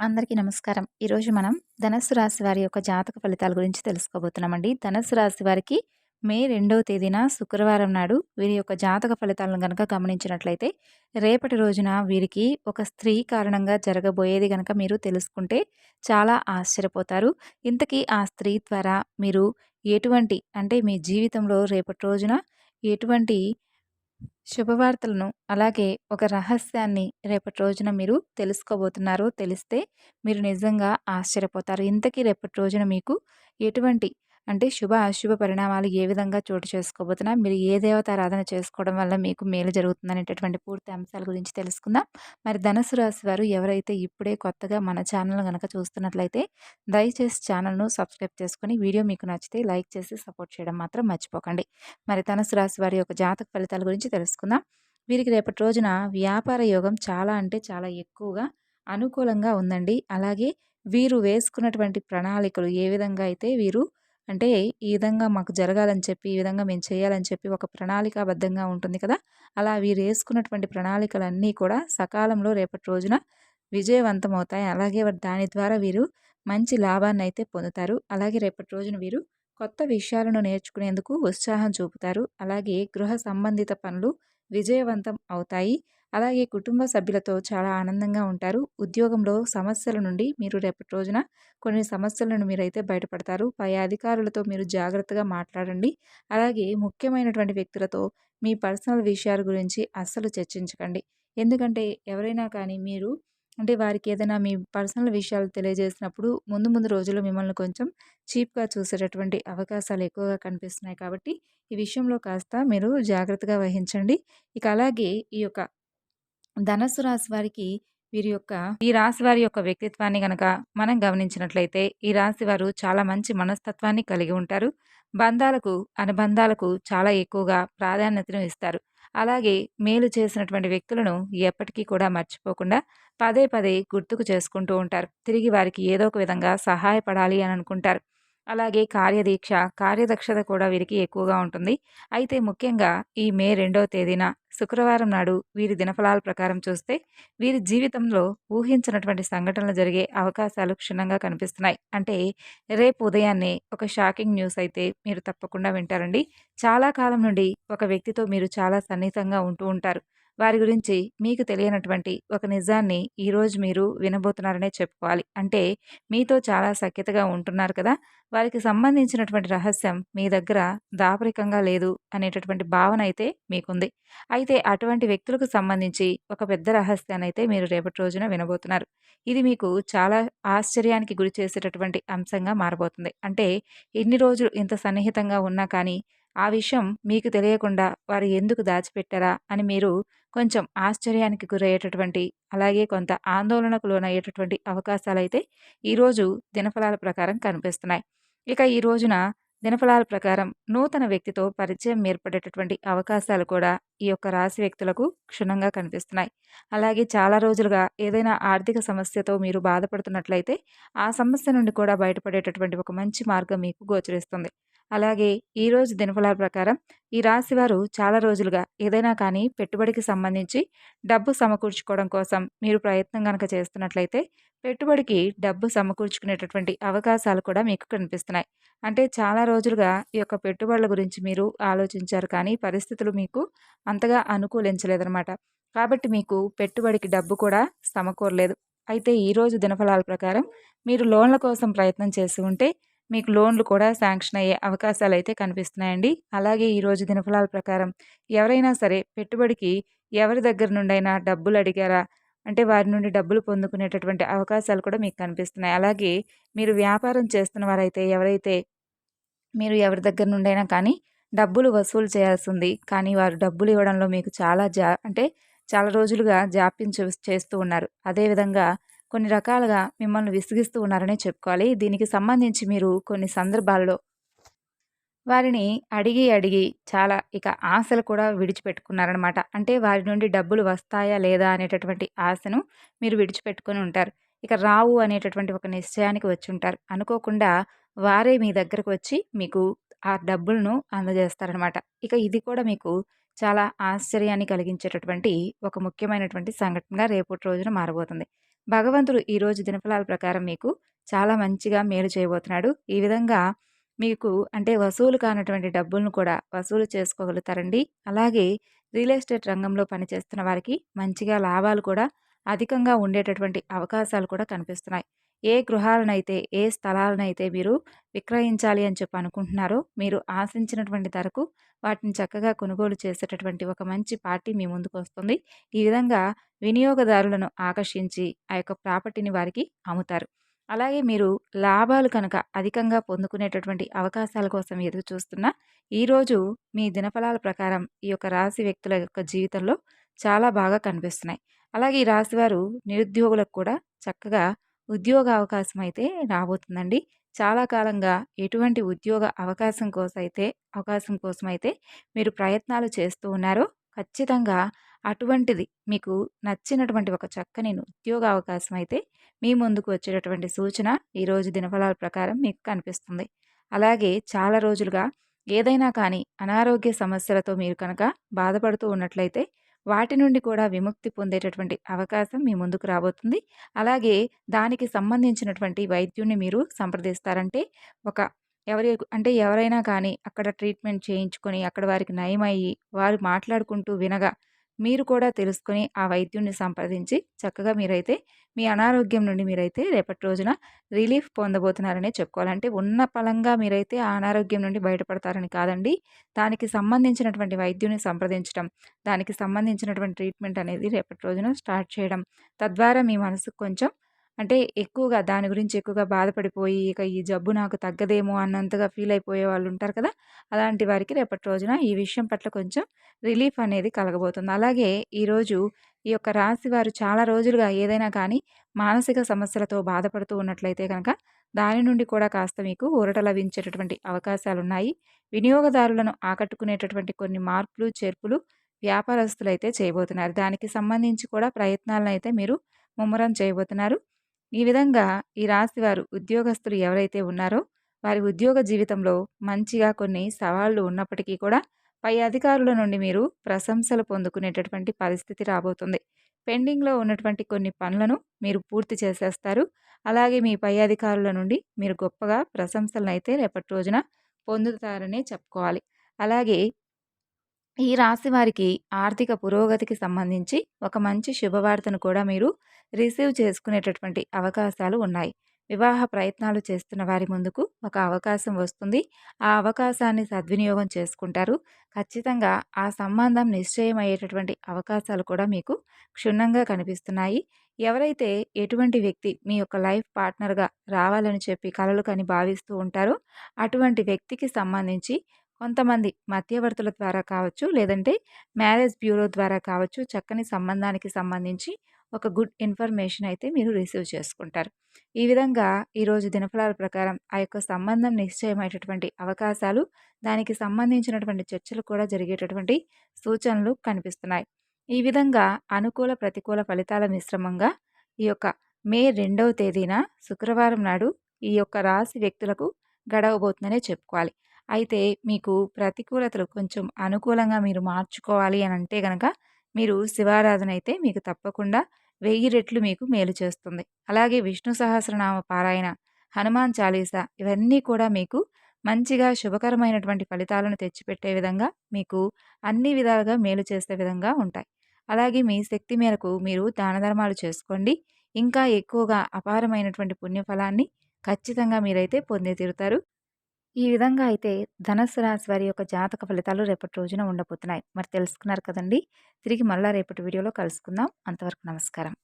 అందరికీ నమస్కారం. ఈరోజు మనం ధనస్సు రాశి వారి యొక్క జాతక ఫలితాల గురించి తెలుసుకోబోతున్నామండి. ధనస్సు రాశి వారికి మే రెండవ తేదీన శుక్రవారం నాడు వీరి యొక్క జాతక ఫలితాలను గనక గమనించినట్లయితే, రేపటి రోజున వీరికి ఒక స్త్రీ కారణంగా జరగబోయేది గనక మీరు తెలుసుకుంటే చాలా ఆశ్చర్యపోతారు. ఇంతకీ ఆ స్త్రీ ద్వారా మీరు ఎటువంటి అంటే మీ జీవితంలో రేపటి రోజున ఎటువంటి శుభవార్తలను అలాగే ఒక రహస్యాన్ని రేపటి రోజున మీరు తెలుసుకోబోతున్నారు తెలిస్తే మీరు నిజంగా ఆశ్చర్యపోతారు. ఇంతకీ రేపటి రోజున మీకు ఎటువంటి అంటే శుభ అశుభ పరిణామాలు ఏ విధంగా చోటు చేసుకోబోతున్నా మీరు ఏ దేవత ఆరాధన చేసుకోవడం వల్ల మీకు మేలు జరుగుతుంది అనేటటువంటి పూర్తి అంశాల గురించి తెలుసుకుందాం. మరి ధనుసు రాశి వారు ఎవరైతే ఇప్పుడే కొత్తగా మన ఛానల్ కనుక చూస్తున్నట్లయితే దయచేసి ఛానల్ను సబ్స్క్రైబ్ చేసుకుని వీడియో మీకు నచ్చితే లైక్ చేసి సపోర్ట్ చేయడం మాత్రం మర్చిపోకండి. మరి ధనుసు రాశి వారి యొక్క జాతక ఫలితాల గురించి తెలుసుకుందాం. వీరికి రేపటి రోజున వ్యాపార యోగం చాలా అంటే చాలా ఎక్కువగా అనుకూలంగా ఉందండి. అలాగే వీరు వేసుకున్నటువంటి ప్రణాళికలు ఏ విధంగా అయితే వీరు అంటే ఈ విధంగా మాకు జరగాలని చెప్పి ఈ విధంగా మేము చేయాలని చెప్పి ఒక ప్రణాళికాబద్ధంగా ఉంటుంది కదా! అలా వీరు వేసుకున్నటువంటి ప్రణాళికలన్నీ కూడా సకాలంలో రేపటి రోజున విజయవంతం అవుతాయి అలాగే దాని ద్వారా వీరు మంచి లాభాన్ని అయితే పొందుతారు. అలాగే రేపటి రోజున వీరు కొత్త విషయాలను నేర్చుకునేందుకు ఉత్సాహం చూపుతారు. అలాగే గృహ సంబంధిత పనులు విజయవంతం అవుతాయి. అలాగే కుటుంబ సభ్యులతో చాలా ఆనందంగా ఉంటారు. ఉద్యోగంలో సమస్యల నుండి మీరు రేపటి రోజున కొన్ని సమస్యలను మీరైతే బయటపడతారు. పై అధికారులతో మీరు జాగ్రత్తగా మాట్లాడండి. అలాగే ముఖ్యమైనటువంటి వ్యక్తులతో మీ పర్సనల్ విషయాల గురించి అస్సలు చర్చించకండి. ఎందుకంటే ఎవరైనా కానీ మీరు అంటే వారికి ఏదైనా మీ పర్సనల్ విషయాలు తెలియజేసినప్పుడు ముందు ముందు రోజుల్లో మిమ్మల్ని కొంచెం చీప్గా చూసేటటువంటి అవకాశాలు ఎక్కువగా కనిపిస్తున్నాయి కాబట్టి ఈ విషయంలో కాస్త మీరు జాగ్రత్తగా వహించండి. ఇక అలాగే ఈ యొక్క ధనస్సు రాశి వారికి వీరి యొక్క ఈ రాశి వారి యొక్క వ్యక్తిత్వాన్ని గనక మనం గమనించినట్లయితే ఈ రాశి వారు చాలా మంచి మనస్తత్వాన్ని కలిగి ఉంటారు. బంధాలకు అనుబంధాలకు చాలా ఎక్కువగా ప్రాధాన్యతను ఇస్తారు. అలాగే మేలు చేసినటువంటి వ్యక్తులను ఎప్పటికీ కూడా మర్చిపోకుండా పదే పదే గుర్తుకు చేసుకుంటూ ఉంటారు. తిరిగి వారికి ఏదో ఒక విధంగా సహాయపడాలి అని అనుకుంటారు. అలాగే కార్యదీక్ష కార్యదక్షత కూడా వీరికి ఎక్కువగా ఉంటుంది. అయితే ముఖ్యంగా ఈ మే రెండవ తేదీన శుక్రవారం నాడు వీరి దినఫలాల ప్రకారం చూస్తే వీరి జీవితంలో ఊహించినటువంటి సంఘటనలు జరిగే అవకాశాలు క్షుణ్ణంగా కనిపిస్తున్నాయి. అంటే రేపు ఉదయాన్నే ఒక షాకింగ్ న్యూస్ అయితే మీరు తప్పకుండా వింటారండి. చాలా కాలం నుండి ఒక వ్యక్తితో మీరు చాలా సన్నిహితంగా ఉంటూ ఉంటారు. వారి గురించి మీకు తెలియనటువంటి ఒక నిజాన్ని ఈరోజు మీరు వినబోతున్నారనే చెప్పుకోవాలి. అంటే మీతో చాలా సఖ్యతగా ఉంటున్నారు కదా వారికి సంబంధించినటువంటి రహస్యం మీ దగ్గర దాపరికంగా లేదు అనేటటువంటి భావన అయితే మీకుంది. అయితే అటువంటి వ్యక్తులకు సంబంధించి ఒక పెద్ద రహస్యాన్ని అయితే మీరు రేపటి రోజున వినబోతున్నారు. ఇది మీకు చాలా ఆశ్చర్యానికి గురి చేసేటటువంటి అంశంగా మారబోతుంది. అంటే ఎన్ని రోజులు ఇంత సన్నిహితంగా ఉన్నా కానీ ఆ విషయం మీకు తెలియకుండా వారు ఎందుకు దాచిపెట్టారా అని మీరు కొంచెం ఆశ్చర్యానికి గురయ్యేటటువంటి అలాగే కొంత ఆందోళనకు లోనయ్యేటటువంటి అవకాశాలు అయితే ఈరోజు దినఫలాల ప్రకారం కనిపిస్తున్నాయి. ఇక ఈ రోజున దినఫలాల ప్రకారం నూతన వ్యక్తితో పరిచయం ఏర్పడేటటువంటి అవకాశాలు కూడా ఈ యొక్క రాశి వ్యక్తులకు క్షుణ్ణంగా కనిపిస్తున్నాయి. అలాగే చాలా రోజులుగా ఏదైనా ఆర్థిక సమస్యతో మీరు బాధపడుతున్నట్లయితే ఆ సమస్య నుండి కూడా బయటపడేటటువంటి ఒక మంచి మార్గం మీకు గోచరిస్తుంది. అలాగే ఈరోజు దినఫలాల ప్రకారం ఈ రాశి వారు చాలా రోజులుగా ఏదైనా కానీ పెట్టుబడికి సంబంధించి డబ్బు సమకూర్చుకోవడం కోసం మీరు ప్రయత్నం కనుక చేస్తున్నట్లయితే పెట్టుబడికి డబ్బు సమకూర్చుకునేటటువంటి అవకాశాలు కూడా మీకు కనిపిస్తున్నాయి. అంటే చాలా రోజులుగా ఈ యొక్క పెట్టుబడుల గురించి మీరు ఆలోచించారు కానీ పరిస్థితులు మీకు అంతగా అనుకూలించలేదన్నమాట. కాబట్టి మీకు పెట్టుబడికి డబ్బు కూడా సమకూరలేదు. అయితే ఈరోజు దినఫలాల ప్రకారం మీరు లోన్ల కోసం ప్రయత్నం చేసి ఉంటే మీకు లోన్లు కూడా శాంక్షన్ అయ్యే అవకాశాలు అయితే కనిపిస్తున్నాయండి. అలాగే ఈరోజు దినఫలాల ప్రకారం ఎవరైనా సరే పెట్టుబడికి ఎవరి దగ్గర నుండైనా డబ్బులు అడిగారా? అంటే వారి నుండి డబ్బులు పొందుకునేటటువంటి అవకాశాలు కూడా మీకు కనిపిస్తున్నాయి. అలాగే మీరు వ్యాపారం చేస్తున్న వారైతే ఎవరైతే మీరు ఎవరి దగ్గర నుండైనా కానీ డబ్బులు వసూలు చేయాల్సి ఉంది కానీ వారు డబ్బులు ఇవ్వడంలో మీకు చాలా జా అంటే చాలా రోజులుగా జాప్యం చూ చేస్తూ ఉన్నారు. అదేవిధంగా కొన్ని రకాలుగా మిమ్మల్ని విసిగిస్తూ ఉన్నారనే చెప్పుకోవాలి. దీనికి సంబంధించి మీరు కొన్ని సందర్భాల్లో వారిని అడిగి అడిగి చాలా ఇక ఆశలు కూడా విడిచిపెట్టుకున్నారనమాట అంటే వారి నుండి డబ్బులు వస్తాయా లేదా అనేటటువంటి ఆశను మీరు విడిచిపెట్టుకొని ఉంటారు. ఇక రావు అనేటటువంటి ఒక నిశ్చయానికి వచ్చి ఉంటారు. అనుకోకుండా వారే మీ దగ్గరకు వచ్చి మీకు ఆ డబ్బులను అందజేస్తారనమాట ఇక ఇది కూడా మీకు చాలా ఆశ్చర్యాన్ని కలిగించేటటువంటి ఒక ముఖ్యమైనటువంటి సంఘటనగా రేపటి రోజున మారబోతుంది. భగవంతుడు ఈరోజు దినఫలాల ప్రకారం మీకు చాలా మంచిగా మేలు చేయబోతున్నాడు. ఈ విధంగా మీకు అంటే వసూలు కానటువంటి డబ్బులను కూడా వసూలు చేసుకోగలుగుతారండి. అలాగే రియల్ ఎస్టేట్ రంగంలో పనిచేస్తున్న వారికి మంచిగా లాభాలు కూడా అధికంగా ఉండేటటువంటి అవకాశాలు కూడా కనిపిస్తున్నాయి. ఏ గృహాలనైతే ఏ స్థలాలనైతే మీరు విక్రయించాలి అని చెప్పి అనుకుంటున్నారో మీరు ఆశించినటువంటి ధరకు వాటిని చక్కగా కొనుగోలు చేసేటటువంటి ఒక మంచి పార్టీ మీ ముందుకు వస్తుంది. ఈ విధంగా వినియోగదారులను ఆకర్షించి ఆ యొక్క ప్రాపర్టీని వారికి అమ్ముతారు. అలాగే మీరు లాభాలు కనుక అధికంగా పొందుకునేటటువంటి అవకాశాల కోసం ఎదురు చూస్తున్నా ఈరోజు మీ దినఫలాల ప్రకారం ఈ యొక్క రాశి వ్యక్తుల యొక్క జీవితంలో చాలా బాగా కనిపిస్తున్నాయి. అలాగే ఈ రాశి వారు నిరుద్యోగులకు కూడా చక్కగా ఉద్యోగ అవకాశం అయితే రాబోతుందండి. చాలా కాలంగా ఎటువంటి ఉద్యోగ అవకాశం కోసం అయితే అవకాశం కోసం అయితే మీరు ప్రయత్నాలు చేస్తూ ఉన్నారో. ఖచ్చితంగా అటువంటిది మీకు నచ్చినటువంటి ఒక చక్కని ఉద్యోగ అవకాశం అయితే మీ ముందుకు వచ్చేటటువంటి సూచన ఈరోజు దినఫలాల ప్రకారం మీకు కనిపిస్తుంది. అలాగే చాలా రోజులుగా ఏదైనా కానీ అనారోగ్య సమస్యలతో మీరు కనుక బాధపడుతూ ఉన్నట్లయితే వాటి నుండి కూడా విముక్తి పొందేటటువంటి అవకాశం మీ ముందుకు రాబోతుంది. అలాగే దానికి సంబంధించినటువంటి వైద్యుని మీరు సంప్రదిస్తారంటే ఒక ఎవరి అంటే ఎవరైనా కానీ అక్కడ ట్రీట్మెంట్ చేయించుకొని అక్కడ వారికి నయమయ్యి వారు మాట్లాడుకుంటూ వినగా మీరు కూడా తెలుసుకొని ఆ వైద్యుడిని సంప్రదించి చక్కగా మీరైతే మీ అనారోగ్యం నుండి మీరైతే రేపటి రోజున రిలీఫ్ పొందబోతున్నారనే చెప్పుకోవాలంటే ఉన్న పలంగా మీరైతే ఆ అనారోగ్యం నుండి బయటపడతారని కాదండి. దానికి సంబంధించినటువంటి వైద్యుని సంప్రదించడం దానికి సంబంధించినటువంటి ట్రీట్మెంట్ అనేది రేపటి రోజున స్టార్ట్ చేయడం తద్వారా మీ మనసుకు కొంచెం అంటే ఎక్కువగా దాని గురించి ఎక్కువగా బాధపడిపోయి ఇక ఈ జబ్బు నాకు తగ్గదేమో అన్నంతగా ఫీల్ అయిపోయే వాళ్ళు ఉంటారు కదా! అలాంటి వారికి రేపటి రోజున ఈ విషయం పట్ల కొంచెం రిలీఫ్ అనేది కలగబోతుంది. అలాగే ఈరోజు ఈ యొక్క రాశి వారు చాలా రోజులుగా ఏదైనా కానీ మానసిక సమస్యలతో బాధపడుతూ ఉన్నట్లయితే కనుక దాని నుండి కూడా కాస్త మీకు ఊరట లభించేటటువంటి అవకాశాలు ఉన్నాయి వినియోగదారులను ఆకట్టుకునేటటువంటి కొన్ని మార్పులు చేర్పులు వ్యాపారస్తులు అయితే చేయబోతున్నారు. దానికి సంబంధించి కూడా ప్రయత్నాలను అయితే మీరు ముమ్మరం చేయబోతున్నారు. ఈ విధంగా ఈ రాశి వారు ఉద్యోగస్తులు ఎవరైతే ఉన్నారో వారి ఉద్యోగ జీవితంలో మంచిగా కొన్ని సవాళ్ళు ఉన్నప్పటికీ కూడా పై అధికారుల నుండి మీరు ప్రశంసలు పొందుకునేటటువంటి పరిస్థితి రాబోతుంది. పెండింగ్లో ఉన్నటువంటి కొన్ని పనులను మీరు పూర్తి చేసేస్తారు. అలాగే మీ పై అధికారుల నుండి మీరు గొప్పగా ప్రశంసలను అయితే రేపటి రోజున పొందుతారనే చెప్పుకోవాలి. అలాగే ఈ రాశి వారికి ఆర్థిక పురోగతికి సంబంధించి ఒక మంచి శుభవార్తను కూడా మీరు రిసీవ్ చేసుకునేటటువంటి అవకాశాలు ఉన్నాయి. వివాహ ప్రయత్నాలు చేస్తున్న వారి ముందుకు ఒక అవకాశం వస్తుంది. ఆ అవకాశాన్ని సద్వినియోగం చేసుకుంటారు. ఖచ్చితంగా ఆ సంబంధం నిశ్చయమయ్యేటటువంటి అవకాశాలు కూడా మీకు క్షుణ్ణంగా కనిపిస్తున్నాయి. ఎవరైతే ఎటువంటి వ్యక్తి మీ యొక్క లైఫ్ పార్ట్నర్గా రావాలని చెప్పి కలలు కని భావిస్తూ ఉంటారో అటువంటి వ్యక్తికి సంబంధించి కొంతమంది మధ్యవర్తుల ద్వారా కావచ్చు లేదంటే మ్యారేజ్ బ్యూరో ద్వారా కావచ్చు చక్కని సంబంధానికి సంబంధించి ఒక గుడ్ ఇన్ఫర్మేషన్ అయితే మీరు రిసీవ్ చేసుకుంటారు. ఈ విధంగా ఈరోజు దినఫలాల ప్రకారం ఆ యొక్క సంబంధం నిశ్చయమైనటువంటి అవకాశాలు దానికి సంబంధించినటువంటి చర్చలు కూడా జరిగేటటువంటి సూచనలు కనిపిస్తున్నాయి. ఈ విధంగా అనుకూల ప్రతికూల ఫలితాల మిశ్రమంగా ఈ యొక్క మే రెండవ తేదీన శుక్రవారం నాడు ఈ యొక్క రాశి వ్యక్తులకు గడవబోతుందనే చెప్పుకోవాలి. అయితే మీకు ప్రతికూలతలు కొంచెం అనుకూలంగా మీరు మార్చుకోవాలి అని అంటే కనుక మీరు శివారాధన అయితే మీకు తప్పకుండా వెయ్యి రెట్లు మీకు మేలు చేస్తుంది. అలాగే విష్ణు సహస్రనామ పారాయణ హనుమాన్ చాలీసా ఇవన్నీ కూడా మీకు మంచిగా శుభకరమైనటువంటి ఫలితాలను తెచ్చిపెట్టే విధంగా మీకు అన్ని విధాలుగా మేలు చేసే విధంగా ఉంటాయి. అలాగే మీ శక్తి మేరకు మీరు దాన ధర్మాలు చేసుకోండి. ఇంకా ఎక్కువగా అపారమైనటువంటి పుణ్యఫలాన్ని ఖచ్చితంగా మీరైతే పొందే తీరుతారు. ఈ విధంగా అయితే ధనస్సు రాశి వారి యొక్క జాతక ఫలితాలు రేపటి రోజున ఉండబోతున్నాయి. మరి తెలుసుకున్నారు కదండి. తిరిగి మళ్ళీ రేపటి వీడియోలో కలుసుకుందాం. అంతవరకు నమస్కారం.